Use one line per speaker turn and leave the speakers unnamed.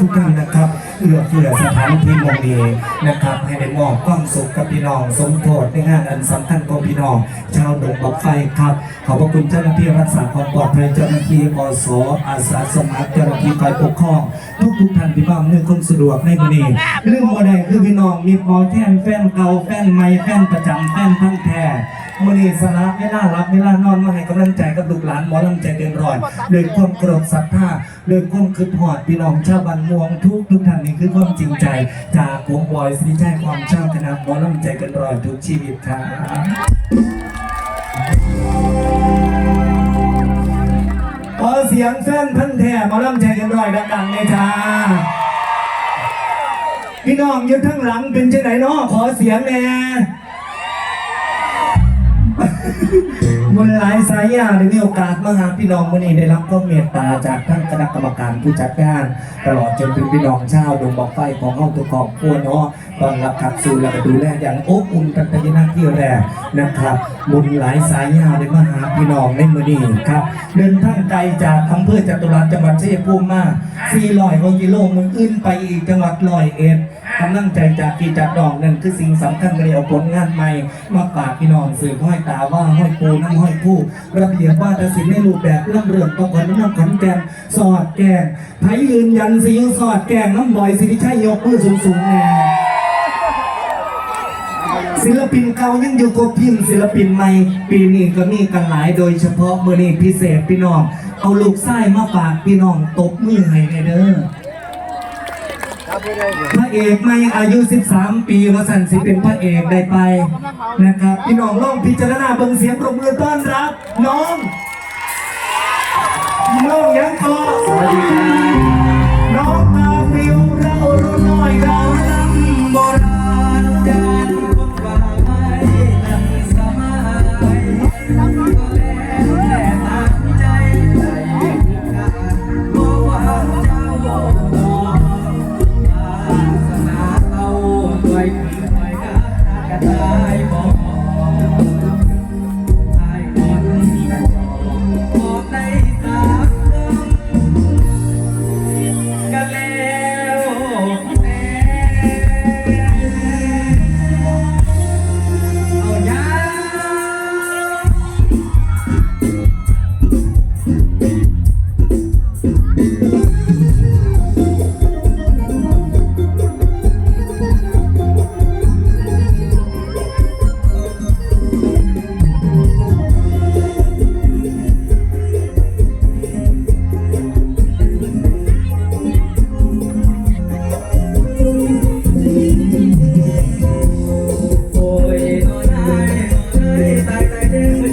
ทุกๆท่านนะครับเอื้อเฟื้อสถานที่มงดีนะครับ ให้ได้มอบความสุขกับพี่น้อง สมโพธิในงานอันสำคัญของพี่น้อง ชาวดงบักไฟครับ ขอบพระคุณเจ้าหน้าที่รักษาความปลอดภัยเจ้าหน้าที่อสอาสาสมัครเจ้าหน้าที่ฝ่ายปกครอง ทุกๆท่านที่บ้านเมื่อคนสะดวกในมื้อนี้เรื่องบ่ได้คือพี่น้องมีพอแท่นแฟนเก่าแฟนใหม่แฟนประจำแฟนพันธุ์แท้มื้อนี้สละเวลารับเวลานอนมาให้กำลังใจกับลูกหลานหมอลำใจเกินร้อยด้วยความโกรธศรัทธาด้วยความคิดฮอดพี่น้องชาวบ้านม่วงทุกทุกท่านนี่คือความจริงใจ จากวงบอยสิริชัยความเจ้าคณะหมอลำใจกินรอยทุกชีวิตครับขอเสียงแฟนพันแท้หมาล่ำใจกันรอยดังๆเลยจ้าพี่น้องอยืนทั้งหลังเป็นเช่นไหนเนาะขอเสียงแน่ มันหลายสายอย่าได้มีโอกาสมาหาพี่น้องมื่อนี้ได้รับความเมตตาจากทั้งคณะกรรมการผู้จัดงาน ตลอดจนถึงพี่น้องชาวดงบอกไฟของห้องตัวกองครัวเนาะ ตอนรับขับสู่และดูแลอย่างอบอุ่นกันเป็นหน้าที่แรกนะครับบุญหลายสายยาวได้มหาพี่น้องในมือนี้ครับเดินทางไกลจากอำเภอจตุรัสจังหวัดชัยภูมิมา400กว่ากิโลมึงอื่นไปอีกจังหวัดร้อยเอ็ดกำลังใจจากพี่จัดดอกนั่นคือสิ่งสำคัญเลยเอาผลงานใหม่ มาฝากพี่น้องสื่อห้อยตาว่าห้อยปูน้ำห้อยผู้ระเบียบว่าตัดสินในรูปแบบเรื่องเรื่องต้องขนน้ำขอนแกนสอดแกงไผยืนยันสิวสอดแกงน้ำบ่อยสิริชัยยกมือสูงสูงๆแน่ ศิลปินเก่ายังอยู่กับพิมพ์ศิลปินใหม่ ปีนี้ก็มีกันหลายโดยเฉพาะเมื่อนี้พิเศษพี่น้อง เอาลูกไส้มาฝากพี่น้องตบมือให้แน่เด้อพระเอกไม่อายุ 13 ปีวสันสิเป็นพระเอกได้ไปนะครับพี่น้องลองพิจารณาเบิ่งเสียงปรบมือต้อนรับ น้อง น้องยังก็สวัสดีน้ายบอก
I'm